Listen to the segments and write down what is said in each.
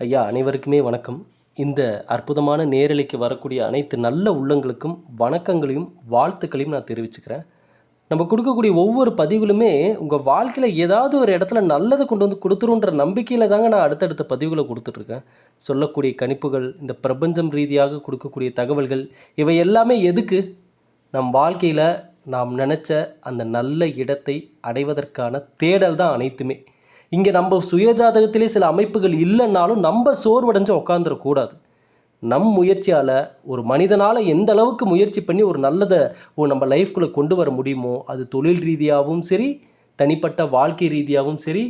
ஐயா அனைவருக்குமே வணக்கம். இந்த அற்புதமான நேரலைக்கு வரக்கூடிய அனைத்து நல்ல உள்ளங்களுக்கும் வணக்கங்களையும் வாழ்த்துக்களையும் நான் தெரிவிச்சுக்கிறேன். நம்ம கொடுக்கக்கூடிய ஒவ்வொரு பதிவுகளுமே உங்கள் வாழ்க்கையில் ஏதாவது ஒரு இடத்துல நல்லதை கொண்டு வந்து கொடுத்துருன்ற நம்பிக்கையில் தாங்க நான் அடுத்தடுத்த பதிவுகளை கொடுத்துட்ருக்கேன். சொல்லக்கூடிய கணிப்புகள் இந்த பிரபஞ்சம் ரீதியாக கொடுக்கக்கூடிய தகவல்கள் இவை எல்லாமே எதுக்கு? நம் வாழ்க்கையில் நாம் நினச்ச அந்த நல்ல இடத்தை அடைவதற்கான தேடல் தான் அனைத்துமே. இங்கே நம்ம சுயஜாதகத்திலே சில அமைப்புகள் இல்லைன்னாலும் நம்ம சோர்வடைஞ்சு உட்காந்துடக்கூடாது நம் முயற்சியால் ஒரு மனிதனால் எந்த அளவுக்கு முயற்சி பண்ணி ஒரு நல்லதை ஓ நம்ம லைஃப்குள்ளே கொண்டு வர முடியுமோ அது தொழில் ரீதியாகவும் சரி தனிப்பட்ட வாழ்க்கை ரீதியாகவும் சரி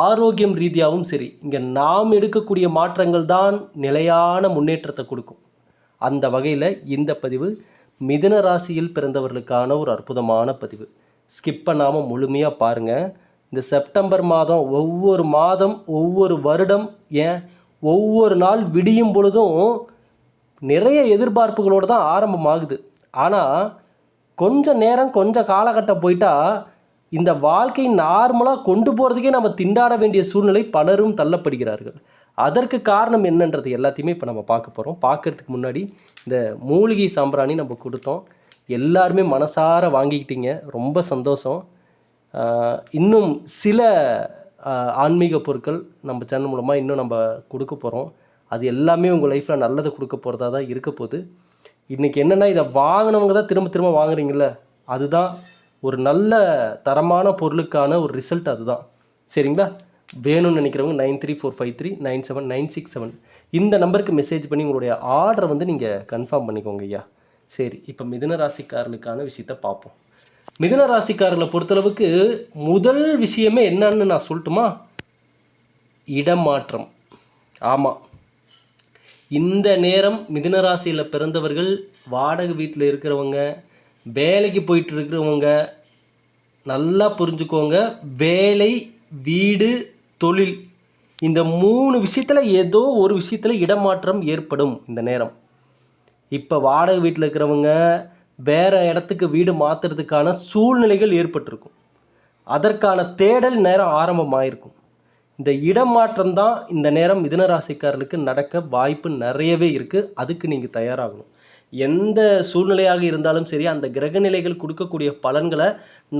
ஆரோக்கியம் ரீதியாகவும் சரி இங்கே நாம் எடுக்கக்கூடிய மாற்றங்கள் தான் நிலையான முன்னேற்றத்தை கொடுக்கும். அந்த வகையில் இந்த பதிவு மிதுன ராசியில் பிறந்தவர்களுக்கான ஒரு அற்புதமான பதிவு. ஸ்கிப் பண்ணாமல் முழுமையாக பாருங்கள் இந்த செப்டம்பர் மாதம் ஒவ்வொரு மாதம் ஒவ்வொரு வருடம் ஏன்? ஒவ்வொரு நாள் விடியும் பொழுதும் நிறைய எதிர்பார்ப்புகளோடு தான் ஆரம்பமாகுது. ஆனால் கொஞ்ச நேரம் கொஞ்சம் காலகட்டம் போயிட்டா இந்த வாழ்க்கை நார்மலாக கொண்டு போகிறதுக்கே நம்ம திண்டாட வேண்டிய சூழ்நிலை பலரும் தள்ளப்படுகிறார்கள். அதற்கு காரணம் என்னன்றது எல்லாத்தையுமே இப்போ நம்ம பார்க்க போகிறோம் பார்க்கறதுக்கு முன்னாடி இந்த மூலிகை சாம்பிராணி நம்ம கொடுத்தோம். எல்லாருமே மனசார வாங்கிக்கிட்டீங்க. ரொம்ப சந்தோஷம். இன்னும் சில ஆன்மீக பொருட்கள் நம்ம சேனல் மூலமாக இன்னும் நம்ம கொடுக்க போகிறோம் அது எல்லாமே உங்கள் லைஃப்பில் நல்லதை கொடுக்க போகிறதா தான் இருக்க போகுது. இன்றைக்கி என்னென்னா இதை வாங்கினவங்க தான் திரும்ப திரும்ப வாங்குறீங்கள அதுதான் ஒரு நல்ல தரமான பொருளுக்கான ஒரு ரிசல்ட் அதுதான். சரிங்களா? வேணும்னு நினைக்கிறவங்க nine three four five three nine seven nine six seven. இந்த நம்பருக்கு மெசேஜ் பண்ணி உங்களுடைய ஆர்டரை வந்து நீங்கள் கன்ஃபார்ம் பண்ணிக்கோங்க ஐயா. சரி இப்போ மிதுன ராசிக்காரர்களுக்கான விஷயத்த பார்ப்போம். மிதுன ராசிக்காரர்களை பொறுத்தளவுக்கு முதல் விஷயமே என்னன்னு நான் சொல்லட்டுமா? இடமாற்றம். ஆமாம் இந்த நேரம் மிதுன ராசியில் பிறந்தவர்கள் வாடகை வீட்டில் இருக்கிறவங்க வேலைக்கு போயிட்டு இருக்கிறவங்க நல்லா புரிஞ்சுக்கோங்க. வேலை வீடு தொழில். இந்த மூணு விஷயத்தில் ஏதோ ஒரு விஷயத்தில் இடமாற்றம் ஏற்படும் இந்த நேரம். இப்போ வாடகை வீட்டில் இருக்கிறவங்க வேறு இடத்துக்கு வீடு மாற்றுறதுக்கான சூழ்நிலைகள் ஏற்பட்டிருக்கும். அதற்கான தேடல் நேரம் ஆரம்பமாயிருக்கும். இந்த இடமாற்றம் தான் இந்த நேரம் மிதனராசிக்காரர்களுக்கு நடக்க வாய்ப்பு நிறையவே இருக்குது அதுக்கு நீங்கள் தயாராகணும். எந்த சூழ்நிலையாக இருந்தாலும் சரி அந்த கிரகநிலைகள் கொடுக்கக்கூடிய பலன்களை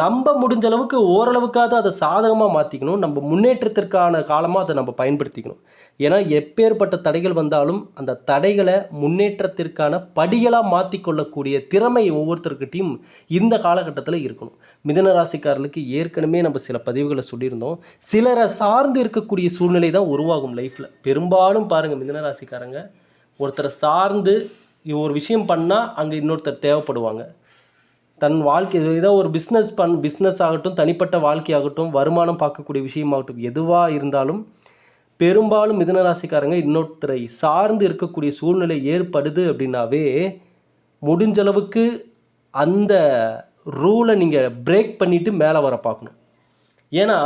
நம்ம முடிஞ்ச அளவுக்கு ஓரளவுக்காவது அதை சாதகமாக மாற்றிக்கணும் நம்ம முன்னேற்றத்திற்கான காலமாக அதை நம்ம பயன்படுத்திக்கணும். ஏன்னா எப்பேற்பட்ட தடைகள் வந்தாலும் அந்த தடைகளை முன்னேற்றத்திற்கான படிகளாக மாற்றிக்கொள்ளக்கூடிய திறமை ஒவ்வொருத்தருக்கிட்டையும் இந்த காலகட்டத்தில் இருக்கணும். மிதன ராசிக்காரர்களுக்கு ஏற்கனவே நம்ம சில பதிவுகளை சொல்லியிருந்தோம். சிலரை சார்ந்து இருக்கக்கூடிய சூழ்நிலை தான் உருவாகும் லைஃப்பில் பெரும்பாலும் பாருங்கள் மிதன ராசிக்காரங்க ஒருத்தரை சார்ந்து ஒரு விஷயம் பண்ணால் அங்கே இன்னொருத்தர் தேவைப்படுவாங்க. தன் வாழ்க்கை ஏதோ ஒரு பிஸ்னஸ் பண் பிஸ்னஸ் ஆகட்டும் தனிப்பட்ட வாழ்க்கையாகட்டும் வருமானம் பார்க்கக்கூடிய விஷயமாகட்டும் எதுவாக இருந்தாலும் பெரும்பாலும் மிதனராசிக்காரங்க இன்னொருத்தரை சார்ந்து இருக்கக்கூடிய சூழ்நிலை ஏற்படுது அப்படின்னாவே முடிஞ்சளவுக்கு அந்த ரூலை நீங்கள் பிரேக் பண்ணிவிட்டு மேலே வர பார்க்கணும். ஏன்னா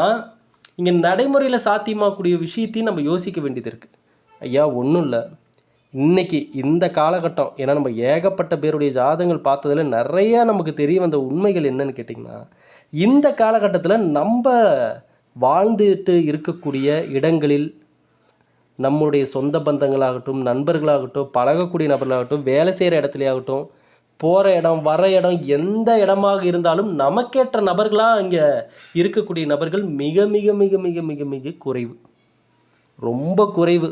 இங்கே நடைமுறையில் சாத்தியமாகக்கூடிய விஷயத்தையும் நம்ம யோசிக்க வேண்டியது இருக்குது ஐயா ஒன்றும் இல்லை. இன்னைக்கு இந்த காலகட்டம் ஏன்னா நம்ம ஏகப்பட்ட பேருடைய ஜாதகங்கள் பார்த்ததில் நிறையா நமக்கு தெரிய வந்த உண்மைகள் என்னன்னு கேட்டிங்கன்னா இந்த காலகட்டத்தில் நம்ம வாழ்ந்துட்டு இருக்கக்கூடிய இடங்களில் நம்முடைய சொந்த பந்தங்களாகட்டும் நண்பர்களாகட்டும் பழகக்கூடிய நபர்களாகட்டும் வேலை செய்கிற இடத்துலையாகட்டும் போகிற இடம் வர இடம் எந்த இடமாக இருந்தாலும் நமக்கேற்ற நபர்களாக இங்கே இருக்கக்கூடிய நபர்கள் மிக மிக மிக மிக மிக மிக குறைவு. ரொம்ப குறைவு.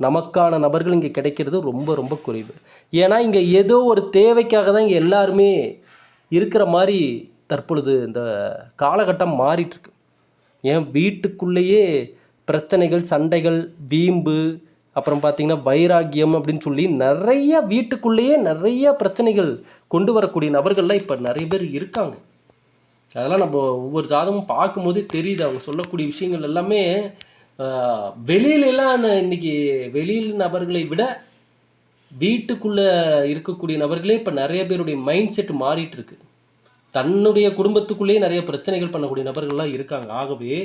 நமக்கான நபர்கள் இங்கே கிடைக்கிறது ரொம்ப ரொம்ப குறைவு. ஏன்னா இங்கே ஏதோ ஒரு தேவைக்காக தான் இங்கே எல்லாருமே இருக்கிற மாதிரி தற்பொழுது இந்த காலகட்டம் மாறிட்டுருக்கு. ஏன்? வீட்டுக்குள்ளேயே பிரச்சனைகள் சண்டைகள் வீம்பு அப்புறம் பார்த்திங்கன்னா வைராக்கியம் அப்படின்னு சொல்லி நிறைய வீட்டுக்குள்ளேயே நிறைய பிரச்சனைகள் கொண்டு வரக்கூடிய நபர்கள்லாம் இப்போ நிறைய பேர் இருக்காங்க. அதெல்லாம் நம்ம ஒவ்வொரு ஜாதகமும் பார்க்கும்போதே தெரியுது. அவங்க சொல்லக்கூடிய விஷயங்கள் எல்லாமே வெளியில எல்லாம் இன்னைக்கு வெளியில் நபர்களை விட வீட்டுக்குள்ளே இருக்கக்கூடிய நபர்களே இப்போ நிறைய பேருடைய மைண்ட் செட் மாறிட்டு இருக்கு. தன்னுடைய குடும்பத்துக்குள்ளேயே நிறைய பிரச்சனைகள் பண்ணக்கூடிய நபர்கள்லாம் இருக்காங்க. ஆகவே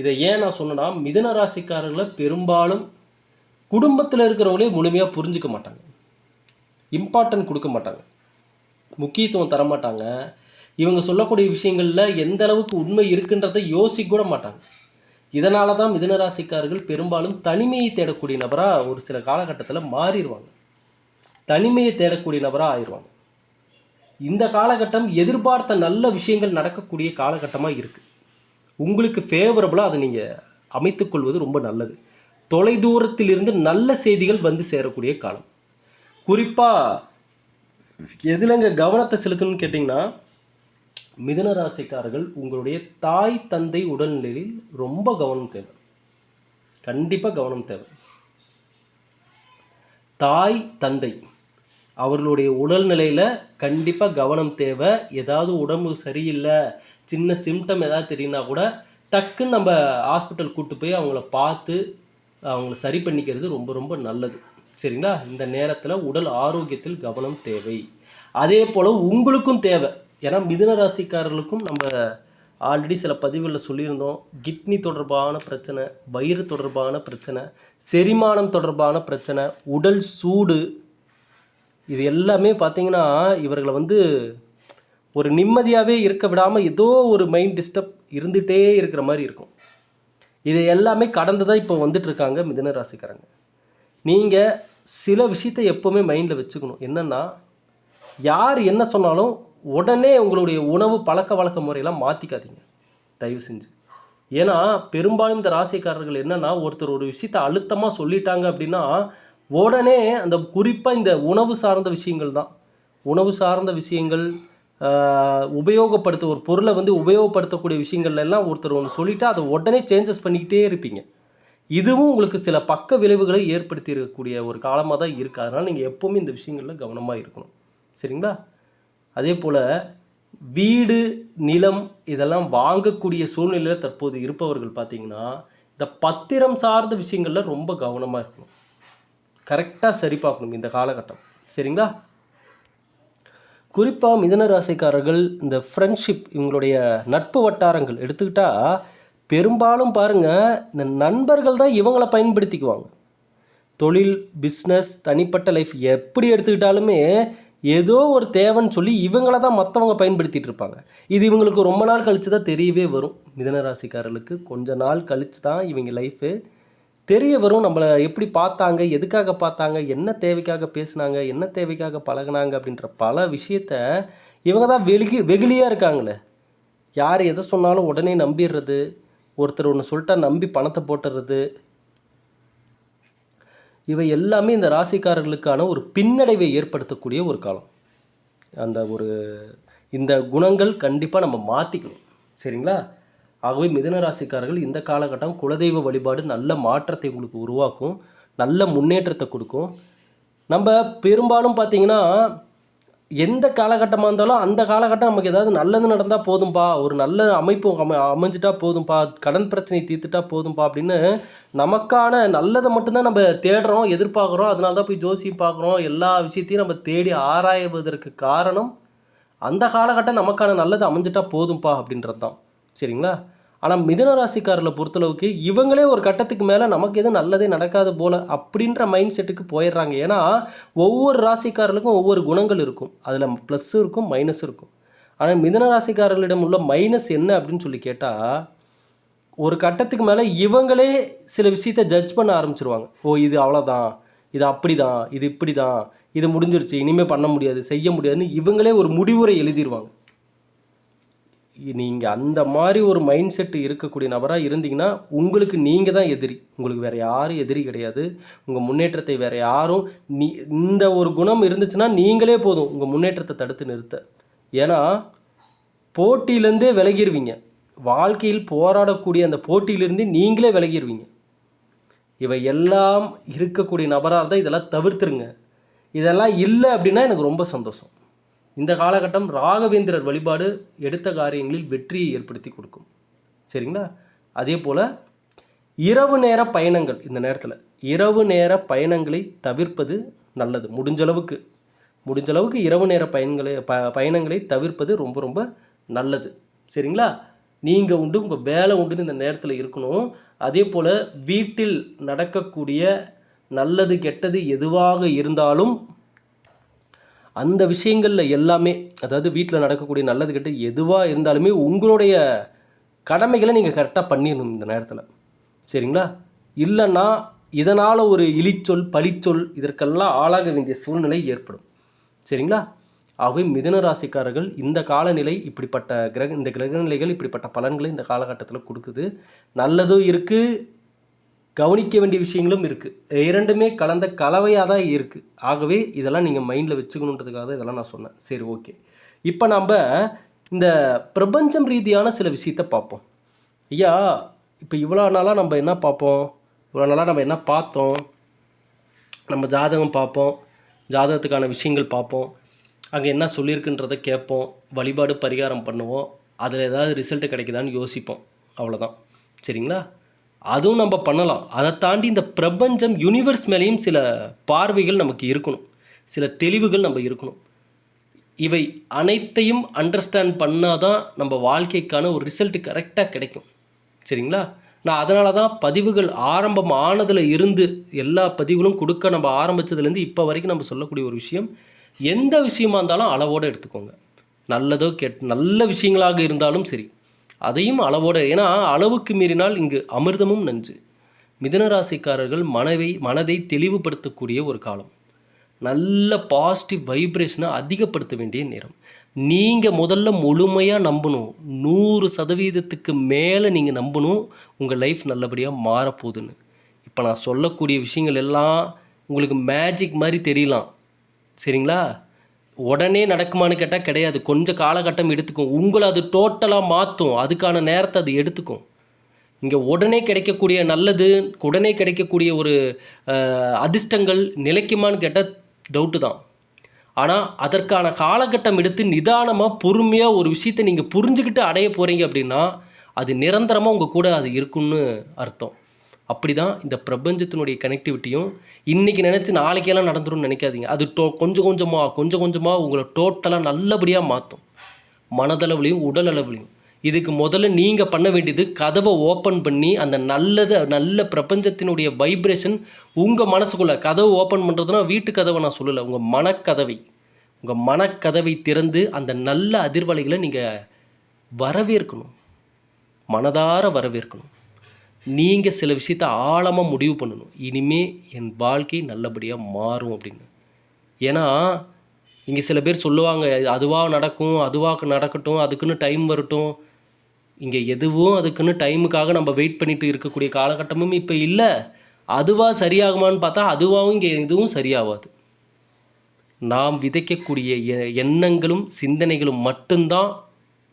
இதை ஏன் நான் சொன்னேன்னா மிதுன ராசிக்காரர்களை பெரும்பாலும் குடும்பத்தில் இருக்கிறவங்களே முழுமையாக புரிஞ்சுக்க மாட்டாங்க. இம்பார்ட்டன்ட் கொடுக்க மாட்டாங்க. முக்கியத்துவம் தர மாட்டாங்க. இவங்க சொல்லக்கூடிய விஷயங்களில் எந்த அளவுக்கு உண்மை இருக்குன்றதை யோசிக்க கூட மாட்டாங்க. இதனால தான் மிதுன ராசிக்காரர்கள் பெரும்பாலும் தனிமையை தேடக்கூடிய நபராக ஒரு சில காலகட்டத்தில் மாறிடுவாங்க. தனிமையை தேடக்கூடிய நபராக ஆயிடுவாங்க. இந்த காலகட்டம் எதிர்பார்த்த நல்ல விஷயங்கள் நடக்கக்கூடிய காலகட்டமாக இருக்குது உங்களுக்கு ஃபேவரபுளாக அதை நீங்கள் அமைத்துக்கொள்வது ரொம்ப நல்லது. தொலைதூரத்திலிருந்து நல்ல செய்திகள் வந்து சேரக்கூடிய காலம். குறிப்பாக எதுலங்க கவனத்தை செலுத்தணும்னு கேட்டிங்கன்னா மிதுன ராசிக்காரர்கள் உங்களுடைய தாய் தந்தை உடல்நிலையில் ரொம்ப கவனம் தேவை. கண்டிப்பாக கவனம் தேவை. தாய் தந்தை அவர்களுடைய உடல்நிலையில் கண்டிப்பாக கவனம் தேவை. ஏதாவது உடம்பு சரியில்லை சின்ன சிம்டம் ஏதாவது தெரியுனா கூட டக்குன்னு நம்ம ஹாஸ்பிட்டல் கூப்பிட்டு போய் அவங்கள பார்த்து அவங்கள சரி பண்ணிக்கிறது ரொம்ப ரொம்ப நல்லது. சரிங்களா? இந்த நேரத்தில் உடல் ஆரோக்கியத்தில் கவனம் தேவை. அதே போல் உங்களுக்கும் தேவை. ஏன்னா மிதுன ராசிக்காரர்களுக்கும் நம்ம ஆல்ரெடி சில பதிவுகளில் சொல்லியிருந்தோம். கிட்னி தொடர்பான பிரச்சனை வயிறு தொடர்பான பிரச்சனை செரிமானம் தொடர்பான பிரச்சனை உடல் சூடு இது எல்லாமே பார்த்தீங்கன்னா இவர்களை வந்து ஒரு நிம்மதியாகவே இருக்க விடாமல் ஏதோ ஒரு மைண்ட் டிஸ்டர்ப் இருந்துகிட்டே இருக்கிற மாதிரி இருக்கும். இது எல்லாமே கடந்து தான் இப்போ வந்துட்டுருக்காங்க மிதன மிதுன ராசிக்காரங்க. நீங்கள் சில விஷயத்தை எப்போவுமே மைண்டில் வச்சுக்கணும். என்னென்னா யார் என்ன சொன்னாலும் உடனே உங்களுடைய உணவு பழக்க வழக்க முறையெல்லாம் மாற்றிக்காதீங்க தயவு செஞ்சு. ஏன்னா பெரும்பாலும் இந்த ராசிக்காரர்கள் என்னென்னா ஒருத்தர் ஒரு விஷயத்தை அழுத்தமாக சொல்லிட்டாங்க அப்படின்னா உடனே அந்த குறிப்பாக இந்த உணவு சார்ந்த விஷயங்கள் தான். உணவு சார்ந்த விஷயங்கள் உபயோகப்படுத்த ஒரு பொருளை வந்து உபயோகப்படுத்தக்கூடிய விஷயங்கள்ல எல்லாம் ஒருத்தர் ஒன்று சொல்லிவிட்டு அதை உடனே சேஞ்சஸ் பண்ணிக்கிட்டே இருப்பீங்க. இதுவும் உங்களுக்கு சில பக்க விளைவுகளை ஏற்படுத்தி இருக்கக்கூடிய ஒரு காலமாக தான் இருக்குது அதனால் நீங்கள் எப்போவுமே இந்த விஷயங்களில் கவனமாக இருக்கணும். சரிங்களா? அதே போல் வீடு நிலம் இதெல்லாம் வாங்கக்கூடிய சூழ்நிலையில் தற்போது இருப்பவர்கள் பார்த்தீங்கன்னா இந்த பத்திரம் சார்ந்த விஷயங்களில் ரொம்ப கவனமாக இருக்கணும். கரெக்டாக சரி பார்க்கணும் இந்த காலகட்டம். சரிங்களா? குறிப்பாக மிதன ராசிக்காரர்கள் இந்த ஃப்ரெண்ட்ஷிப் இவங்களுடைய நட்பு வட்டாரங்கள் எடுத்துக்கிட்டால் பெரும்பாலும் பாருங்கள் இந்த நண்பர்கள் தான் இவங்களை பயன்படுத்திக்குவாங்க. தொழில் பிஸ்னஸ் தனிப்பட்ட லைஃப் எப்படி எடுத்துக்கிட்டாலுமே ஏதோ ஒரு தேவைன்னு சொல்லி இவங்கள தான் மற்றவங்க பயன்படுத்திகிட்டு இருப்பாங்க. இது இவங்களுக்கு ரொம்ப நாள் கழித்து தான் தெரியவே வரும். மிதனராசிக்காரர்களுக்கு கொஞ்ச நாள் கழித்து தான் இவங்க லைஃபு தெரிய வரும். நம்மளை எப்படி பார்த்தாங்க எதுக்காக பார்த்தாங்க என்ன தேவைக்காக பேசுனாங்க என்ன தேவைக்காக பழகுனாங்க அப்படின்ற பல விஷயத்த இவங்க தான் வெகு வெகுளியாக இருக்காங்களே. யார் எதை சொன்னாலும் உடனே நம்பிடுறது ஒருத்தர் ஒன்று சொல்லிட்டா நம்பி பணத்தை போட்டுறது இவை எல்லாமே இந்த ராசிக்காரர்களுக்கான ஒரு பின்னடைவை ஏற்படுத்தக்கூடிய ஒரு காலம். அந்த ஒரு இந்த குணங்கள் கண்டிப்பாக நம்ம மாற்றிக்கணும் சரிங்களா? ஆகவே மிதன ராசிக்காரர்கள் இந்த காலகட்டம் குலதெய்வ வழிபாடு நல்ல மாற்றத்தை உங்களுக்கு உருவாக்கும் நல்ல முன்னேற்றத்தை கொடுக்கும். நம்ம பெரும்பாலும் பார்த்தீங்கன்னா எந்த காலகட்டமாக இருந்தாலும் அந்த காலகட்டம் நமக்கு ஏதாவது நல்லது நடந்தால் போதும்பா. ஒரு நல்ல அமைப்பு அமை அமைஞ்சிட்டா போதும்பா. கடன் பிரச்சனை தீர்த்துட்டா போதும்பா அப்படின்னு நமக்கான நல்லதை மட்டும்தான் நம்ம தேடுறோம் எதிர்பார்க்குறோம். அதனால தான் போய் ஜோசியம் பார்க்குறோம். எல்லா விஷயத்தையும் நம்ம தேடி ஆராய்வதற்கு காரணம் அந்த காலகட்டம் நமக்கான நல்லது அமைஞ்சிட்டா போதும்பா அப்படின்றது தான் சரிங்களா? ஆனால் மிதன ராசிக்காரர்களை பொறுத்தளவுக்கு இவங்களே ஒரு கட்டத்துக்கு மேலே நமக்கு எதுவும் நல்லதே நடக்காது போல் அப்படின்ற மைண்ட் செட்டுக்கு போயிடுறாங்க. ஏன்னா ஒவ்வொரு ராசிக்காரர்களுக்கும் ஒவ்வொரு குணங்கள் இருக்கும். அதில் ப்ளஸ்ஸும் இருக்கும் மைனஸும் இருக்கும். ஆனால் மிதன ராசிக்காரர்களிடம் உள்ள மைனஸ் என்ன அப்படின்னு சொல்லி கேட்டால் ஒரு கட்டத்துக்கு மேலே இவங்களே சில விஷயத்த ஜட்ஜ் பண்ண ஆரம்பிச்சிருவாங்க. ஓ இது அவ்வளோதான் இது அப்படி தான் இது இப்படி தான் இது முடிஞ்சிருச்சு. இனிமேல் பண்ண முடியாது செய்ய முடியாதுன்னு இவங்களே ஒரு முடிவுரை எழுதிடுவாங்க நீங்கள் அந்த மாதிரி ஒரு மைண்ட் செட் இருக்கக்கூடிய நபராக இருந்தீங்கன்னா உங்களுக்கு நீங்கள் தான் எதிரி. உங்களுக்கு வேறு யாரும் எதிரி கிடையாது. உங்கள் முன்னேற்றத்தை வேறு யாரும் நீ இந்த ஒரு குணம் இருந்துச்சுன்னா நீங்களே போதும். உங்கள் முன்னேற்றத்தை தடுத்து நிறுத்த. ஏன்னா போட்டியிலேருந்தே விலகிடுவீங்க வாழ்க்கையில் போராடக்கூடிய அந்த போட்டியிலிருந்து நீங்களே விலகிடுவீங்க இவை எல்லாம் இருக்கக்கூடிய நபராக இருந்தால் இதெல்லாம் தவிர்த்துருங்க. இதெல்லாம் இல்லை அப்படின்னா எனக்கு ரொம்ப சந்தோஷம். இந்த காலகட்டம் ராகவேந்திரர் வழிபாடு எடுத்த காரியங்களில் வெற்றியை ஏற்படுத்தி கொடுக்கும். சரிங்களா? அதே போல் இரவு நேர பயணங்கள் இந்த நேரத்தில் இரவு நேர பயணங்களை தவிர்ப்பது நல்லது. முடிஞ்சளவுக்கு முடிஞ்சளவுக்கு இரவு நேர பயன்களை ப பயணங்களை தவிர்ப்பது ரொம்ப ரொம்ப நல்லது. சரிங்களா? நீங்கள் உண்டு உங்கள் வேலை உண்டுன்னு இந்த நேரத்தில் இருக்கணும். அதே போல் வீட்டில் நடக்கக்கூடிய நல்லது கெட்டது எதுவாக இருந்தாலும் அந்த விஷயங்களில் எல்லாமே அதாவது வீட்டில் நடக்கக்கூடிய நல்லது கெட்டு எதுவாக இருந்தாலுமே உங்களுடைய கடமைகளை நீங்கள் கரெக்டாக பண்ணிடணும் இந்த நேரத்தில். சரிங்களா? இல்லைன்னா இதனால் ஒரு இழிச்சொல் பழிச்சொல் இதற்கெல்லாம் ஆளாக வேண்டிய சூழ்நிலை ஏற்படும். சரிங்களா? அவை மிதன ராசிக்காரர்கள் இந்த காலநிலை இப்படிப்பட்ட கிரக இந்த கிரகநிலைகள் இப்படிப்பட்ட பலன்களை இந்த காலகட்டத்தில் கொடுக்குது. நல்லதும் இருக்குது கவனிக்க வேண்டிய விஷயங்களும் இருக்குது இரண்டுமே கலந்த கலவையாக தான் இருக்குது ஆகவே இதெல்லாம் நீங்கள் மைண்டில் வச்சுக்கணுன்றதுக்காக தான் இதெல்லாம் நான் சொன்னேன். சரி ஓகே இப்போ நம்ம இந்த பிரபஞ்சம் ரீதியான சில விஷயத்தை பார்ப்போம். ஐயா இப்போ இவ்வளோ நாளாக நம்ம என்ன பார்ப்போம்? இவ்வளோ நாளாக நம்ம என்ன பார்த்தோம்? நம்ம ஜாதகம் பார்ப்போம். ஜாதகத்துக்கான விஷயங்கள் பார்ப்போம். அங்கே என்ன சொல்லியிருக்குன்றதை கேட்போம். வழிபாடு பரிகாரம் பண்ணுவோம். அதில் ஏதாவது ரிசல்ட் கிடைக்குதான்னு யோசிப்போம். அவ்வளோதான் சரிங்களா? அதுவும் நம்ம பண்ணலாம். அதை தாண்டி இந்த பிரபஞ்சம் யூனிவர்ஸ் மேலேயும் சில பார்வைகள் நமக்கு இருக்கணும். சில தெளிவுகள் நம்ம இருக்கணும். இவை அனைத்தையும் அண்டர்ஸ்டாண்ட் பண்ணால் தான் நம்ம வாழ்க்கைக்கான ஒரு ரிசல்ட் கரெக்டாக கிடைக்கும். சரிங்களா? நான் அதனால தான் பதிவுகள் ஆரம்பம் ஆனதில் இருந்து எல்லா பதிவுகளும் கொடுக்க நம்ம ஆரம்பித்ததுலேருந்து இப்போ வரைக்கும் நம்ம சொல்லக்கூடிய ஒரு விஷயம் எந்த விஷயமா இருந்தாலும் அளவோடு எடுத்துக்கோங்க. நல்லதோ கெட் நல்ல விஷயங்களாக இருந்தாலும் சரி. அதையும் அளவோடு ஏன்னா அளவுக்கு மீறினால் இங்கு அமிர்தமும் நஞ்சு. மிதனராசிக்காரர்கள் மனவை மனதை தெளிவுபடுத்தக்கூடிய ஒரு காலம். நல்ல பாசிட்டிவ் வைப்ரேஷனை அதிகப்படுத்த வேண்டிய நேரம். நீங்கள் முதல்ல முழுமையாக நம்பணும். நூறு சதவீதத்துக்கு மேலே நீங்கள் நம்பணும் உங்கள் லைஃப் நல்லபடியாக மாறப்போகுதுன்னு. இப்போ நான் சொல்லக்கூடிய விஷயங்கள் எல்லாம் உங்களுக்கு மேஜிக் மாதிரி தெரியலாம். சரிங்களா? உடனே நடக்குமான்னு கேட்டால் கிடையாது. கொஞ்சம் காலகட்டம் எடுத்துக்கும். உங்களை அது டோட்டலாக மாற்றும் அதுக்கான நேரத்தை அது எடுத்துக்கும். இங்கே உடனே கிடைக்கக்கூடிய நல்லது உடனே கிடைக்கக்கூடிய ஒரு அதிர்ஷ்டங்கள் நிலைக்குமான்னு கேட்டால் டவுட்டு தான். ஆனால் அதற்கான காலகட்டம் எடுத்து நிதானமாக பொறுமையாக ஒரு விஷயத்தை நீங்கள் புரிஞ்சுக்கிட்டு அடைய போகிறீங்க அப்படின்னா அது நிரந்தரமாக உங்கள் கூட அது இருக்குன்னு அர்த்தம். அப்படி தான் இந்த பிரபஞ்சத்தினுடைய கனெக்டிவிட்டியும் இன்றைக்கி நினச்சி நாளைக்கெல்லாம் நடந்துரும்னு நினைக்காதீங்க. அது டோ கொஞ்சம் கொஞ்சமாக கொஞ்சம் கொஞ்சமாக உங்களை டோட்டலாக நல்லபடியாக மாற்றும் மனதளவுலையும் உடல் அளவுலையும் இதுக்கு முதல்ல நீங்கள் பண்ண வேண்டியது கதவை ஓப்பன் பண்ணி அந்த நல்லதை நல்ல பிரபஞ்சத்தினுடைய வைப்ரேஷன் உங்கள் மனசுக்குள்ளே. கதவு ஓப்பன் பண்ணுறதுனா வீட்டு கதவை நான் சொல்லலை. உங்கள் மனக்கதவை. உங்கள் மனக்கதவை திறந்து அந்த நல்ல அதிர்வலைகளை நீங்கள் வரவேற்கணும். மனதார வரவேற்கணும். நீங்கள் சில விஷயத்த ஆழமாக முடிவு பண்ணணும். இனிமே என் வாழ்க்கை நல்லபடியாக மாறும் அப்படின்னு. ஏன்னா இங்கே சில பேர் சொல்லுவாங்க அதுவாக நடக்கும் அதுவாக நடக்கட்டும் அதுக்குன்னு டைம் வரட்டும். இங்கே எதுவும் அதுக்குன்னு டைமுக்காக நம்ம வெயிட் பண்ணிட்டு இருக்கக்கூடிய காலகட்டமும் இப்போ இல்லை. அதுவாக சரியாகுமான்னு பார்த்தா அதுவாகவும் இங்கே எதுவும் சரியாகாது நாம் விதைக்கக்கூடிய எ- எண்ணங்களும் சிந்தனைகளும் மட்டும்தான்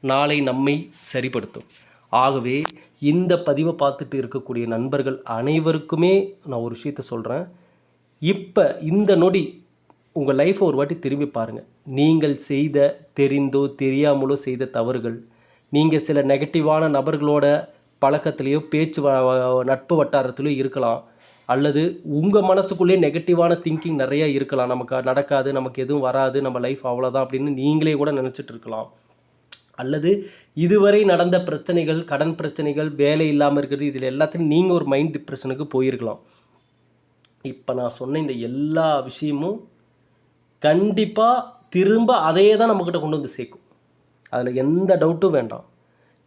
நாளை நம்மை சரிப்படுத்தும். ஆகவே இந்த பதிவை பார்த்துட்டு இருக்கக்கூடிய நண்பர்கள் அனைவருக்குமே நான் ஒரு விஷயத்த சொல்கிறேன் இப்போ இந்த நொடி உங்கள் லைஃப்பை ஒரு வாட்டி திரும்பி பாருங்கள் நீங்கள் செய்த தெரிந்தோ தெரியாமலோ செய்த தவறுகள் நீங்கள் சில நெகட்டிவான நபர்களோட பழக்கத்திலேயோ பேச்சு வ- நட்பு வட்டாரத்திலோ இருக்கலாம். அல்லது உங்கள் மனசுக்குள்ளேயே நெகட்டிவான திங்கிங் நிறையா இருக்கலாம். நமக்கு நடக்காது நமக்கு எதுவும் வராது நம்ம லைஃப் அவ்வளோதான் அப்படின்னு நீங்களே கூட நினச்சிட்டு இருக்கலாம். அல்லது இதுவரை நடந்த பிரச்சனைகள் கடன் பிரச்சனைகள் வேலை இல்லாமல் இருக்கிறது இதில் எல்லாத்தையும் நீங்கள் ஒரு மைண்ட் டிப்ரெஷனுக்கு போயிருக்கலாம். இப்போ நான் சொன்ன இந்த எல்லா விஷயமும் கண்டிப்பாக திரும்ப அதையே தான் நம்மக்கிட்ட கொண்டு வந்து சேர்க்கும். அதில் எந்த டவுட்டும் வேண்டாம்.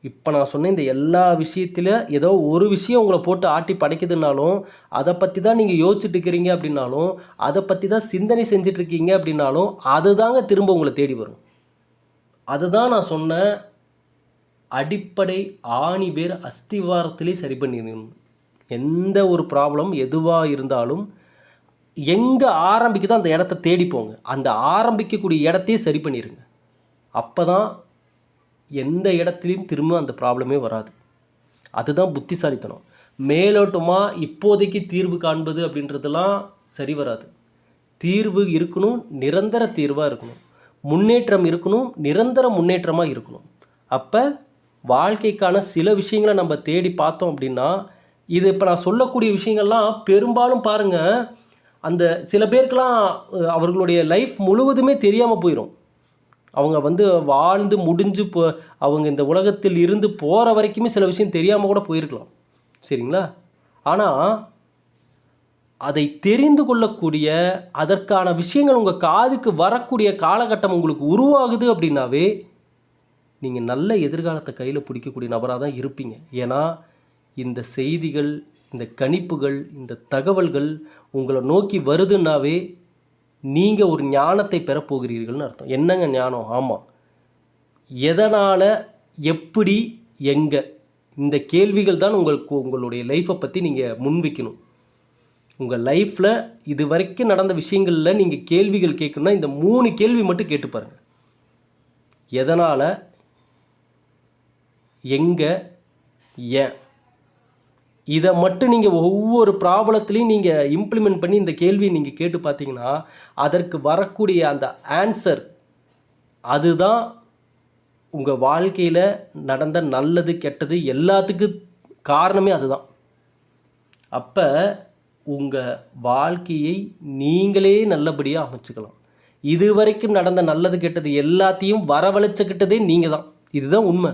இப்போ நான் சொன்ன இந்த எல்லா விஷயத்தில் ஏதோ ஒரு விஷயம் உங்களை போட்டு ஆட்டி படைக்குதுனாலும் அதை பற்றி தான் நீங்கள் யோசிச்சுட்டு இருக்கிறீங்க அப்படின்னாலும் அதை பற்றி தான் சிந்தனை செஞ்சிட்ருக்கீங்க அப்படின்னாலும் அப்படின்னாலும் அதுதாங்க திரும்ப உங்களை தேடி வரும். அதுதான் நான் சொன்ன அடிப்படை ஆணி பேர் அஸ்திவாரத்திலே சரி பண்ணிடணும். எந்த ஒரு ப்ராப்ளம் எதுவாக இருந்தாலும் எங்கே ஆரம்பிக்குதோ அந்த இடத்த தேடி போங்க. அந்த ஆரம்பிக்கக்கூடிய இடத்தையே சரி பண்ணிடுங்க அப்போ தான் எந்த இடத்துலையும் திரும்ப அந்த ப்ராப்ளமே வராது. அதுதான் புத்திசாலித்தனம். மேலோட்டமாக இப்போதைக்கு தீர்வு காண்பது அப்படின்றதெல்லாம் சரி வராது. தீர்வு இருக்கணும் நிரந்தர தீர்வாக இருக்கணும். முன்னேற்றம் இருக்கணும் நிரந்தர முன்னேற்றமாக இருக்கணும். அப்போ வாழ்க்கைக்கான சில விஷயங்களை நம்ம தேடி பார்த்தோம் அப்படின்னா இது இப்போ நான் சொல்லக்கூடிய விஷயங்கள்லாம் பெரும்பாலும் பாருங்கள் அந்த சில பேருக்கெல்லாம் அவர்களுடைய லைஃப் முழுவதுமே தெரியாமல் போயிடும் அவங்க வந்து வாழ்ந்து முடிஞ்சு போ அவங்க இந்த உலகத்தில் இருந்து போகிற வரைக்குமே சில விஷயம் தெரியாமல் கூட போயிருக்கலாம். சரிங்களா? ஆனால் அதை தெரிந்து கொள்ளக்கூடிய அதற்கான விஷயங்கள் உங்கள் காதுக்கு வரக்கூடிய காலகட்டம் உங்களுக்கு உருவாகுது அப்படின்னாவே நீங்கள் நல்ல எதிர்காலத்தை கையில் பிடிக்கக்கூடிய நபராக தான் இருப்பீங்க. ஏன்னா இந்த செய்திகள் இந்த கணிப்புகள் இந்த தகவல்கள் உங்களை நோக்கி வருதுன்னாவே நீங்கள் ஒரு ஞானத்தை பெறப்போகிறீர்கள்னு அர்த்தம். என்னங்க ஞானம்? ஆமாம் எதனால் எப்படி எங்கே? இந்த கேள்விகள் தான் உங்களுக்கு உங்களுடைய லைஃப்பை பற்றி நீங்கள் முன்வைக்கணும். உங்கள் லைஃப்பில் இது வரைக்கும் நடந்த விஷயங்களில் நீங்கள் கேள்விகள் கேட்கணும்னா இந்த மூணு கேள்வி மட்டும் கேட்டு பாருங்கள் எதனால் எங்கே ஏன்? இதை மட்டும் நீங்கள் ஒவ்வொரு ப்ராப்ளத்துலேயும் நீங்கள் இம்ப்ளிமெண்ட் பண்ணி இந்த கேள்வியை நீங்கள் கேட்டு பார்த்தீங்கன்னா அதற்கு வரக்கூடிய அந்த ஆன்சர் அதுதான் உங்கள் வாழ்க்கையில் நடந்த நல்லது கெட்டது எல்லாத்துக்கும் காரணமே அதுதான். அப்போ உங்கள் வாழ்க்கையை நீங்களே நல்லபடியாக அமைச்சுக்கலாம். இது வரைக்கும் நடந்த நல்லது கெட்டது எல்லாத்தையும் வரவழைச்சுக்கிட்டதே நீங்கள் தான் இதுதான் உண்மை.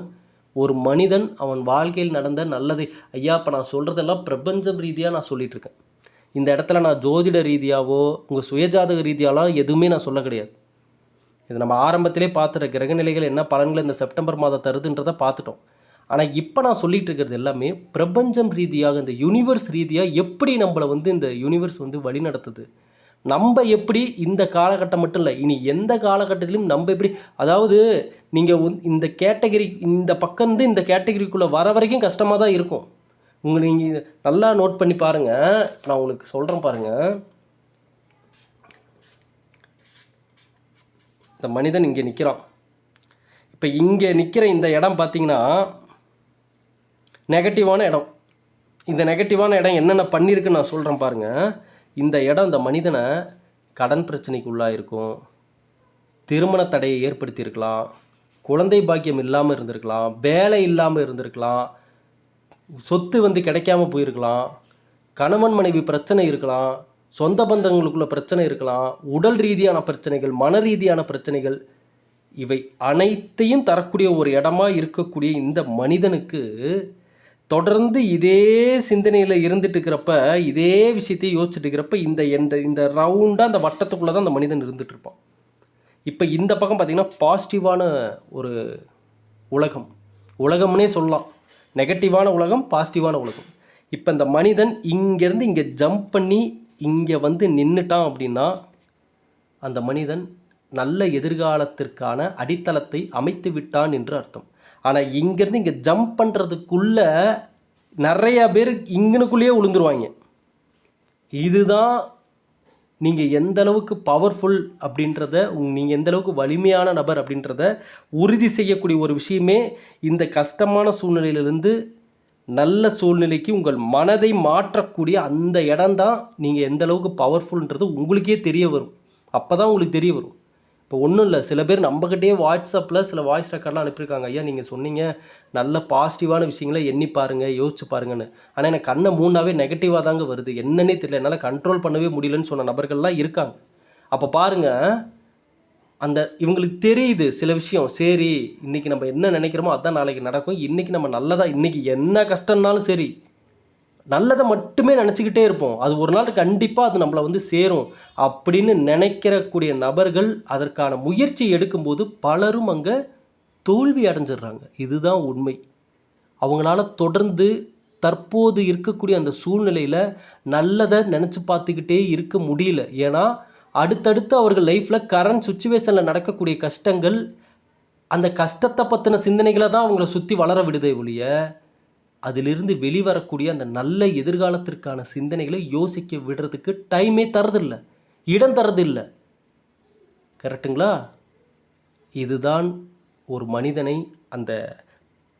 ஒரு மனிதன் அவன் வாழ்க்கையில் நடந்த நல்லது ஐயா இப்போ நான் சொல்கிறதெல்லாம் பிரபஞ்சம் ரீதியாக நான் சொல்லிகிட்ருக்கேன் இந்த இடத்துல நான் ஜோதிட ரீதியாவோ உங்கள் சுயஜாதக ரீதியாலாம் எதுவுமே நான் சொல்ல கிடையாது. இது நம்ம ஆரம்பத்திலே பார்த்துட்ட கிரகநிலைகள் என்ன பலன்கள் இந்த செப்டம்பர் மாதம் தருதுன்றதை பார்த்துட்டோம். ஆனால் இப்போ நான் சொல்லிட்டு இருக்கிறது எல்லாமே பிரபஞ்சம் ரீதியாக இந்த யூனிவர்ஸ் ரீதியாக எப்படி நம்மளை வந்து இந்த யூனிவர்ஸ் வந்து வழி நடத்துது? நம்ம எப்படி இந்த காலகட்டம் மட்டும் இல்லை இனி எந்த காலகட்டத்திலும் நம்ம எப்படி அதாவது நீங்கள் இந்த கேட்டகரி இந்த பக்கம்ந்து இந்த கேட்டகரிக்குள்ளே வர வரைக்கும் கஷ்டமாக தான் இருக்கும். உங்கள் நீங்கள் நல்லா நோட் பண்ணி பாருங்கள் நான் உங்களுக்கு சொல்கிறேன் பாருங்கள் இந்த மனிதன் இங்கே நிற்கிறான் இப்போ இங்கே நிற்கிற இந்த இடம் பார்த்தீங்கன்னா நெகட்டிவான இடம். இந்த நெகட்டிவான இடம் என்னென்ன பண்ணியிருக்குன்னு நான் சொல்கிறேன் பாருங்கள் இந்த இடம் இந்த மனிதனை கடன் பிரச்சனைக்கு உள்ளாயிருக்கும் திருமண தடையை ஏற்படுத்தியிருக்கலாம். குழந்தை பாக்கியம் இல்லாமல் இருந்திருக்கலாம். வேலை இல்லாமல் இருந்திருக்கலாம். சொத்து வந்து கிடைக்காம போயிருக்கலாம். கணவன் மனைவி பிரச்சனை இருக்கலாம். சொந்த பந்தங்களுக்குள்ள பிரச்சனை இருக்கலாம். உடல் ரீதியான பிரச்சனைகள் மன ரீதியான பிரச்சனைகள் இவை அனைத்தையும் தரக்கூடிய ஒரு இடமா இருக்கக்கூடிய இந்த மனிதனுக்கு தொடர்ந்து இதே சிந்தனையில் இருந்துட்டு இருக்கிறப்ப இதே விஷயத்தையும் யோசிச்சுட்டு இருக்கிறப்ப இந்த எந்த இந்த ரவுண்டாக அந்த வட்டத்துக்குள்ளே தான் அந்த மனிதன் இருந்துட்டு இருப்பான் இப்போ இந்த பக்கம் பார்த்திங்கன்னா பாசிட்டிவான ஒரு உலகம். உலகம்னே சொல்லலாம். நெகட்டிவான உலகம் பாசிட்டிவான உலகம். இப்போ இந்த மனிதன் இங்கேருந்து இங்கே ஜம்ப் பண்ணி இங்கே வந்து நின்றுட்டான் அப்படின்னா அந்த மனிதன் நல்ல எதிர்காலத்திற்கான அடித்தளத்தை அமைத்து விட்டான் என்று அர்த்தம். ஆனால் இங்கேருந்து இங்கே ஜம்ப் பண்ணுறதுக்குள்ளே நிறையா பேர் இங்கனுக்குள்ளேயே விழுந்துருவாங்க இதுதான் நீங்கள் எந்த அளவுக்கு பவர்ஃபுல் அப்படின்றத நீங்கள் எந்த அளவுக்கு வலிமையான நபர் அப்படின்றத உறுதி செய்யக்கூடிய ஒரு விஷயமே இந்த கஷ்டமான சூழ்நிலையிலிருந்து நல்ல சூழ்நிலைக்கு உங்கள் மனதை மாற்றக்கூடிய அந்த இடம்தான் நீங்கள் எந்த அளவுக்கு பவர்ஃபுல்ன்றது உங்களுக்கே தெரிய வரும். அப்போ தான் உங்களுக்கு தெரிய வரும். இப்போ ஒன்றும் இல்லை. சில பேர் நம்மக்கிட்டே வாட்ஸ்அப்பில் சில வாய்ஸ் ரெக்கார்ட்லாம் அனுப்பியிருக்காங்க. ஐயா நீங்கள் சொன்னீங்க. நல்ல பாசிட்டிவான விஷயங்களை எண்ணி பாருங்கள் யோசிச்சு பாருங்கன்னு. ஆனால் எனக்கு கண்ணை மூணாவே நெகட்டிவாக தாங்க வருது. என்னன்னே தெரியல. என்னால் கண்ட்ரோல் பண்ணவே முடியலன்னு சொன்ன நபர்கள்லாம் இருக்காங்க. அப்போ பாருங்கள் அந்த இவங்களுக்கு தெரியுது சில விஷயம். சரி இன்றைக்கி நம்ம என்ன நினைக்கிறோமோ அதுதான் நாளைக்கு நடக்கும். இன்றைக்கி நம்ம நல்லதாக இன்றைக்கி என்ன கஷ்டம்னாலும் சரி நல்லதை மட்டுமே நினச்சிக்கிட்டே இருப்போம். அது ஒரு நாள் கண்டிப்பாக அது நம்மளை வந்து சேரும் அப்படின்னு நினைக்கிறக்கூடிய நபர்கள் அதற்கான முயற்சி எடுக்கும்போது பலரும் அங்கே தோல்வி அடைஞ்சிடுறாங்க. இதுதான் உண்மை. அவங்களால தொடர்ந்து தற்போது இருக்கக்கூடிய அந்த சூழ்நிலையில் நல்லதை நினச்சி பார்த்துக்கிட்டே இருக்க முடியல. ஏன்னா அடுத்தடுத்து அவர்கள் லைஃப்பில் கரண்ட் சுச்சுவேஷனில் நடக்கக்கூடிய கஷ்டங்கள் அந்த கஷ்டத்தை பற்றின சிந்தனைகளை தான் அவங்கள சுற்றி வளர விடுதே ஒழிய அதிலிருந்து வெளிவரக்கூடிய அந்த நல்ல எதிர்காலத்திற்கான சிந்தனைகளை யோசிக்க விடுறதுக்கு டைமே தரதில்லை இடம் தரதில்லை கரெக்டுங்களா இதுதான் ஒரு மனிதனை அந்த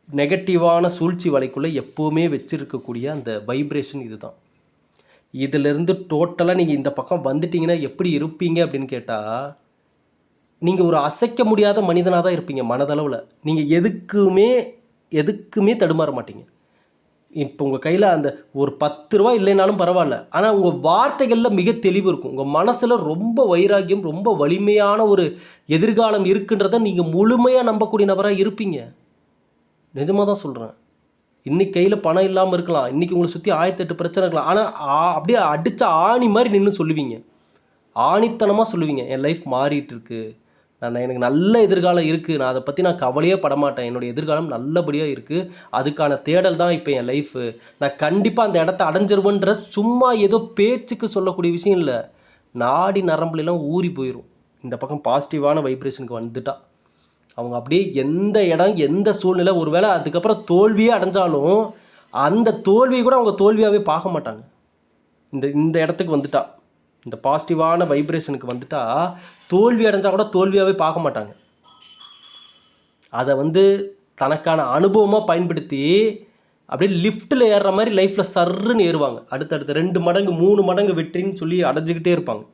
நெகட்டிவான சூழ்ச்சி வலைக்குள்ளே எப்போவுமே வச்சிருக்கக்கூடிய அந்த வைப்ரேஷன் இதுதான். இதிலிருந்து டோட்டலாக நீங்கள் இந்த பக்கம் வந்துட்டீங்கன்னா எப்படி இருப்பீங்க அப்படின்னு கேட்டால் நீங்கள் ஒரு அசைக்க முடியாத மனிதனாக தான் இருப்பீங்க மனதளவில். நீங்கள் எதுக்குமே எதுக்குமே தடுமாற மாட்டீங்க. இப்போ உங்கள் கையில் அந்த ஒரு பத்து ரூபா இல்லைனாலும் பரவாயில்ல. ஆனால் உங்கள் வார்த்தைகளில் மிக தெளிவு இருக்கும். உங்கள் மனசில் ரொம்ப வைராக்கியம் ரொம்ப வலிமையான ஒரு எதிர்காலம் இருக்குன்றத நீங்கள் முழுமையாக நம்பக்கூடிய நபராக இருப்பீங்க. நிஜமாக தான் சொல்கிறேன் இன்றைக்கி கையில் பணம் இல்லாமல் இருக்கலாம். இன்றைக்கி உங்களை சுற்றி ஆயிரத்தெட்டு பிரச்சனை இருக்கலாம். ஆனால் அப்படியே அடித்த ஆணி மாதிரி நின்று சொல்லுவீங்க. ஆணித்தனமாக சொல்லுவீங்க. என் லைஃப் மாறிட்டு இருக்குது நான் எனக்கு நல்ல எதிர்காலம் இருக்குது நான் அதை பற்றி நான் கவலையே படமாட்டேன். என்னுடைய எதிர்காலம் நல்லபடியாக இருக்குது அதுக்கான தேடல் தான் இப்போ என் லைஃபு நான் கண்டிப்பாக அந்த இடத்த அடைஞ்சிருவேன்ற சும்மா ஏதோ பேச்சுக்கு சொல்லக்கூடிய விஷயம் இல்லை. நாடி நரம்புலாம் ஊறி போயிடும் இந்த பக்கம் பாசிட்டிவான வைப்ரேஷனுக்கு வந்துட்டா. அவங்க அப்படியே எந்த இடம் எந்த சூழ்நிலை ஒருவேளை அதுக்கப்புறம் தோல்வியே அடைஞ்சாலும் அந்த தோல்வியை கூட அவங்க தோல்வியாகவே பார்க்க மாட்டாங்க. இந்த இந்த இடத்துக்கு வந்துட்டா. இந்த பாசிட்டிவான வைப்ரேஷனுக்கு வந்துட்டால் தோல்வி அடைஞ்சால் கூட தோல்வியாகவே பார்க்க மாட்டாங்க. அதை வந்து தனக்கான அனுபவமாக பயன்படுத்தி அப்படியே லிஃப்ட்டில் ஏறுற மாதிரி லைஃப்பில் சர்ருன்னு ஏறுவாங்க. அடுத்தடுத்து ரெண்டு மடங்கு மூணு மடங்கு வெற்றின்னு சொல்லி அடைஞ்சிக்கிட்டே இருப்பாங்க.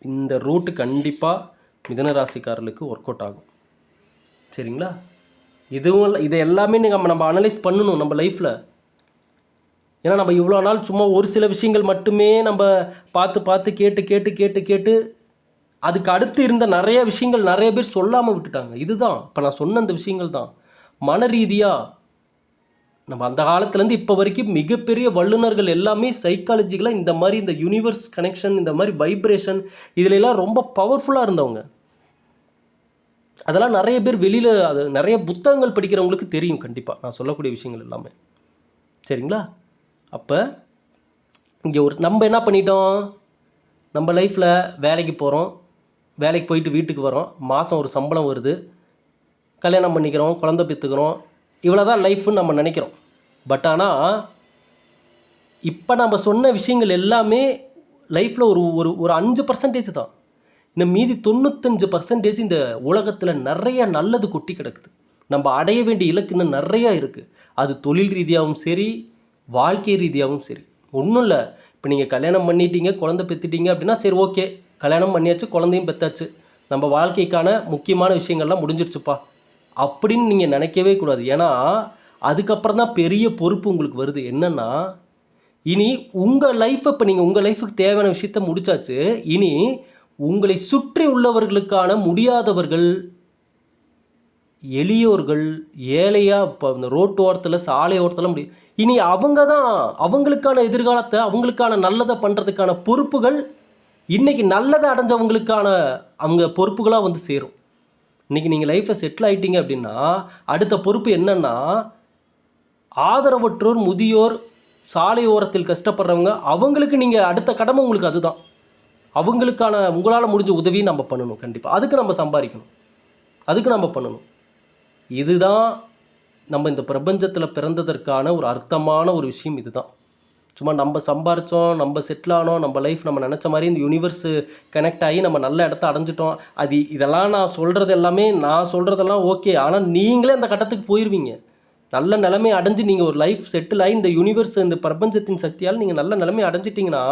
இந்த ரூட்டு கண்டிப்பாக மிதனராசிக்காரர்களுக்கு ஒர்க் அவுட் ஆகும். சரிங்களா? இதுவும் இல்ல- இதை எல்லாமே நீங்கள் நம்ம அனலைஸ் பண்ணணும் நம்ம லைஃப்பில் ஏன்னா நம்ம இவ்வளோ நாள் சும்மா ஒரு சில விஷயங்கள் மட்டுமே நம்ம பார்த்து பார்த்து கேட்டு கேட்டு கேட்டு கேட்டு அதுக்கு அடுத்து இருந்த நிறைய விஷயங்கள் நிறைய பேர் சொல்லாமல் விட்டுட்டாங்க. இதுதான். இப்போ நான் சொன்ன அந்த விஷயங்கள் தான். மன ரீதியாக நம்ம அந்த காலத்துலேருந்து இப்போ வரைக்கும் மிகப்பெரிய வல்லுநர்கள் எல்லாமே சைக்காலஜிக்கலாக இந்த மாதிரி இந்த யூனிவர்ஸ் கனெக்ஷன் இந்த மாதிரி வைப்ரேஷன் இதுல ரொம்ப பவர்ஃபுல்லாக இருந்தவங்க. அதெல்லாம் நிறைய பேர் வெளியில் அது நிறைய புத்தகங்கள் படிக்கிறவங்களுக்கு தெரியும் கண்டிப்பாக நான் சொல்லக்கூடிய விஷயங்கள் எல்லாமே. சரிங்களா? அப்போ இங்கே ஒரு நம்ம என்ன பண்ணிட்டோம்? நம்ம லைஃப்பில் வேலைக்கு போகிறோம் வேலைக்கு போயிட்டு வீட்டுக்கு வரோம். மாதம் ஒரு சம்பளம் வருது. கல்யாணம் பண்ணிக்கிறோம் குழந்த பெற்றுக்கிறோம் இவ்வளோ தான் லைஃப்னு நம்ம நினைக்கிறோம். பட் ஆனால் இப்போ நம்ம சொன்ன விஷயங்கள் எல்லாமே லைஃப்பில் ஒரு ஒரு ஒரு அஞ்சு பர்சன்டேஜ் தான். இந்த மீதி தொண்ணூத்தஞ்சு பர்சன்டேஜ் இந்த உலகத்தில் நிறைய நல்லது கொட்டி கிடக்குது. நம்ம அடைய வேண்டிய இலக்கு இன்னும் நிறையா இருக்குது அது தொழில் ரீதியாகவும் சரி வாழ்க்கை ரீதியாகவும் சரி. ஒன்றும் இல்லை. இப்போ நீங்கள் கல்யாணம் பண்ணிட்டீங்க குழந்தை பெற்றுட்டீங்க அப்படின்னா சரி ஓகே. கல்யாணம் பண்ணியாச்சு குழந்தையும் பெற்றாச்சு நம்ம வாழ்க்கைக்கான முக்கியமான விஷயங்கள்லாம் முடிஞ்சிருச்சுப்பா. அப்படின்னு நீங்கள் நினைக்கவே கூடாது. ஏன்னா அதுக்கப்புறம் தான் பெரிய பொறுப்பு உங்களுக்கு வருது. என்னென்னா இனி உங்கள் லைஃப்பை இப்போ நீங்கள் உங்கள் லைஃபுக்கு தேவையான விஷயத்த முடிச்சாச்சு. இனி உங்களை சுற்றி உள்ளவர்களுக்கான முடியாதவர்கள் எளியோர்கள் ஏழையாக இப்போ இந்த ரோட்டு ஓரத்தில் சாலை ஓரத்தில் முடியும் இனி அவங்க தான் அவங்களுக்கான எதிர்காலத்தை அவங்களுக்கான நல்லதை பண்ணுறதுக்கான பொறுப்புகள் இன்றைக்கி நல்லதை அடைஞ்சவங்களுக்கான அவங்க பொறுப்புகளாக வந்து சேரும். இன்னைக்கு நீங்கள் லைஃப்பில் செட்டில் ஆகிட்டீங்க அப்படின்னா அடுத்த பொறுப்பு என்னென்னா ஆதரவற்றோர் முதியோர் சாலை ஓரத்தில் கஷ்டப்படுறவங்க அவங்களுக்கு நீங்கள் அடுத்த கடமை உங்களுக்கு அதுதான். அவங்களுக்கான உங்களால் முடிஞ்ச உதவியை நம்ம பண்ணணும் கண்டிப்பாக அதுக்கு நம்ம சம்பாதிக்கணும். அதுக்கு நம்ம பண்ணணும். இதுதான் நம்ம இந்த பிரபஞ்சத்தில் பிறந்ததற்கான ஒரு அர்த்தமான ஒரு விஷயம் இதுதான். சும்மா நம்ம சம்பாரித்தோம் நம்ம செட்டில் ஆனோம் நம்ம லைஃப் நம்ம நினச்ச மாதிரி இந்த யூனிவர்ஸு கனெக்ட் ஆகி நம்ம நல்ல இடத்த அடைஞ்சிட்டோம். அது இதெல்லாம் நான் சொல்கிறது எல்லாமே நான் சொல்கிறதெல்லாம் ஓகே ஆனால் நீங்களே அந்த கட்டத்துக்கு போயிடுவீங்க நல்ல நிலைமை அடைஞ்சு நீங்கள் ஒரு லைஃப் செட்டில் ஆகி இந்த யூனிவர்ஸ் இந்த பிரபஞ்சத்தின் சக்தியால் நீங்கள் நல்ல நிலைமை அடைஞ்சிட்டிங்கன்னா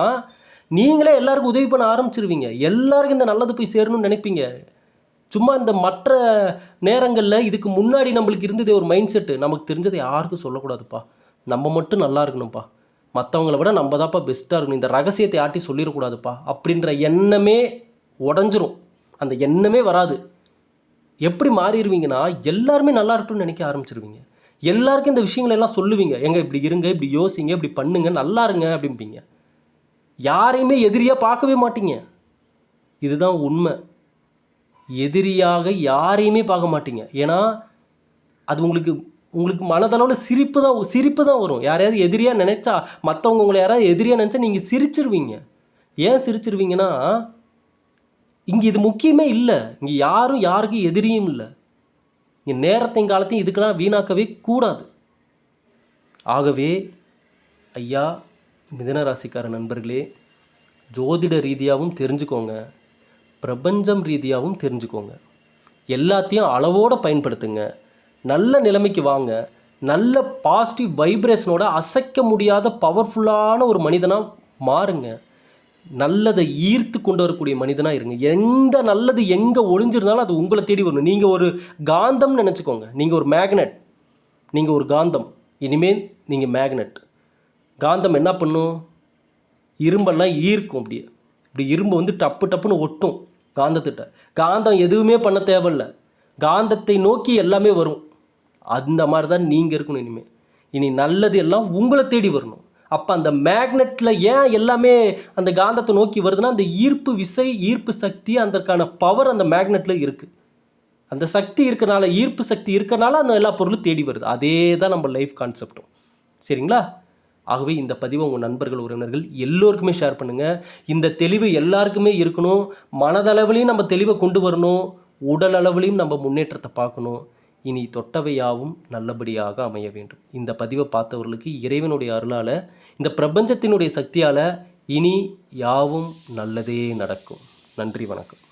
நீங்களே எல்லாருக்கும் உதவி பண்ண ஆரம்பிச்சிருவீங்க. எல்லாருக்கும் இந்த நல்லது போய் சேரணும்னு நினைப்பீங்க. சும்மா இந்த மற்ற நேரங்களில் இதுக்கு முன்னாடி நம்மளுக்கு இருந்தது ஒரு மைண்ட் செட்டு நமக்கு தெரிஞ்சதை யாருக்கும் சொல்லக்கூடாதுப்பா. நம்ம மட்டும் நல்லா இருக்கணும்ப்பா. மற்றவங்கள விட நம்ம தான்ப்பா பெஸ்ட்டாக இருக்கணும். இந்த ரகசியத்தை ஆட்டி சொல்லிடக்கூடாதுப்பா. அப்படின்ற எண்ணமே உடஞ்சிரும். அந்த எண்ணமே வராது. எப்படி மாறிடுவீங்கன்னா எல்லாருமே நல்லா இருக்கணும்னு நினைக்க ஆரம்பிச்சிருவீங்க. எல்லாருக்கும் இந்த விஷயங்கள் எல்லாம் சொல்லுவீங்க. எங்க இப்படி இருங்க இப்படி யோசிங்க இப்படி பண்ணுங்க நல்லா இருங்க அப்படிம்பீங்க. யாரையுமே எதிரியாக பார்க்கவே மாட்டீங்க. இதுதான் உண்மை. எதிரியாக யாரையுமே பார்க்க மாட்டீங்க. ஏன்னா அது உங்களுக்கு உங்களுக்கு மனதளவில் சிரிப்பு தான் சிரிப்பு தான் வரும். யாரையாவது எதிரியாக நினச்சா மற்றவங்க உங்களை யாராவது எதிரியாக நினச்சா நீங்கள் சிரிச்சிருவீங்க. ஏன் சிரிச்சிருவீங்கன்னா இங்கே இது முக்கியமே இல்லை. இங்கே யாரும் யாருக்கும் எதிரியும் இல்லை. இங்கே நேரத்தையும் காலத்தையும் இதுக்கெல்லாம் வீணாக்கவே கூடாது. ஆகவே ஐயா மிதனராசிக்கார நண்பர்களே ஜோதிட ரீதியாகவும் தெரிஞ்சுக்கோங்க. பிரபஞ்சம் ரீதியாகவும் தெரிஞ்சுக்கோங்க. எல்லாத்தையும் அளவோடு பயன்படுத்துங்க. நல்ல நிலைமைக்கு வாங்க. நல்ல பாசிட்டிவ் வைப்ரேஷனோட அசைக்க முடியாத பவர்ஃபுல்லான ஒரு மனிதனாக மாறுங்க. நல்லதை ஈர்த்து கொண்டு வரக்கூடிய மனிதனாக இருங்க. எந்த நல்லது எங்கே ஒளிஞ்சிருந்தாலும் அது உங்களை தேடி வரணும். நீங்கள் ஒரு காந்தம்னு நினச்சிக்கோங்க. நீங்கள் ஒரு மேக்னெட் நீங்கள் ஒரு காந்தம். இனிமேல் நீங்கள் மேக்னெட் காந்தம் என்ன பண்ணும்? இரும்பெல்லாம் ஈர்க்கும் அப்படியே. இப்படி இரும்பு வந்து டப்பு டப்புன்னு ஒட்டும். காந்தத்திட்ட. காந்தம் எதுவுமே பண்ண தேவையில்ல. காந்தத்தை நோக்கி எல்லாமே வரும். அந்த மாதிரி தான் நீங்கள் இருக்கணும் இனிமேல் இனி நல்லது எல்லாம் உங்களை தேடி வரணும். அப்போ அந்த மேக்னெட்டில் ஏன் எல்லாமே அந்த காந்தத்தை நோக்கி வருதுன்னா அந்த ஈர்ப்பு விசை ஈர்ப்பு சக்தி அதற்கான பவர் அந்த மேக்னெட்டில் இருக்குது அந்த சக்தி இருக்கனால ஈர்ப்பு சக்தி இருக்கனால அந்த எல்லா பொருளும் தேடி வருது. அதே தான் நம்ம லைஃப் கான்செப்டும் சரிங்களா? ஆகவே இந்த பதிவை உங்கள் நண்பர்கள் உறவினர்கள் எல்லோருக்குமே ஷேர் பண்ணுங்கள் இந்த தெளிவு எல்லாருக்குமே இருக்கணும். மனதளவுலையும் நம்ம தெளிவை கொண்டு வரணும். உடல் அளவுலையும் நம்ம முன்னேற்றத்தை பார்க்கணும். இனி தொட்டவையாவும் நல்லபடியாக அமைய வேண்டும். இந்த பதிவை பார்த்தவர்களுக்கு இறைவனுடைய அருளால் இந்த பிரபஞ்சத்தினுடைய சக்தியால் இனி யாவும் நல்லதே நடக்கும். நன்றி வணக்கம்.